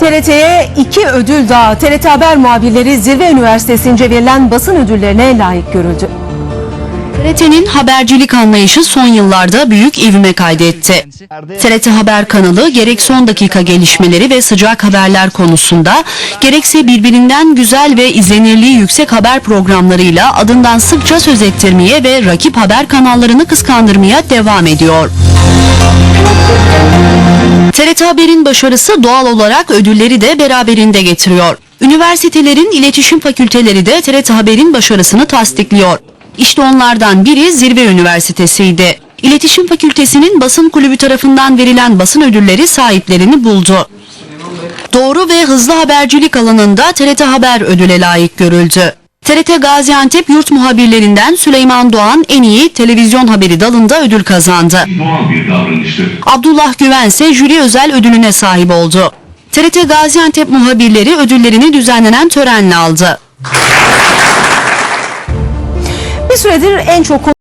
TRT'ye iki ödül daha. TRT Haber muhabirleri Zirve Üniversitesi'nce verilen basın ödüllerine layık görüldü. TRT'nin habercilik anlayışı son yıllarda büyük ivme kaydetti. TRT Haber kanalı gerek son dakika gelişmeleri ve sıcak haberler konusunda gerekse birbirinden güzel ve izlenirliği yüksek haber programlarıyla adından sıkça söz ettirmeye ve rakip haber kanallarını kıskandırmaya devam ediyor. TRT Haber'in başarısı doğal olarak ödülleri de beraberinde getiriyor. Üniversitelerin iletişim fakülteleri de TRT Haber'in başarısını tasdikliyor. İşte onlardan biri Zirve Üniversitesi'ydi. İletişim Fakültesi'nin basın kulübü tarafından verilen basın ödülleri sahiplerini buldu. Doğru ve hızlı habercilik alanında TRT Haber ödüle layık görüldü. TRT Gaziantep yurt muhabirlerinden Süleyman Doğan en iyi televizyon haberi dalında ödül kazandı. Abdullah Güven ise jüri özel ödülüne sahip oldu. TRT Gaziantep muhabirleri ödüllerini düzenlenen törenle aldı. Bir süredir en çok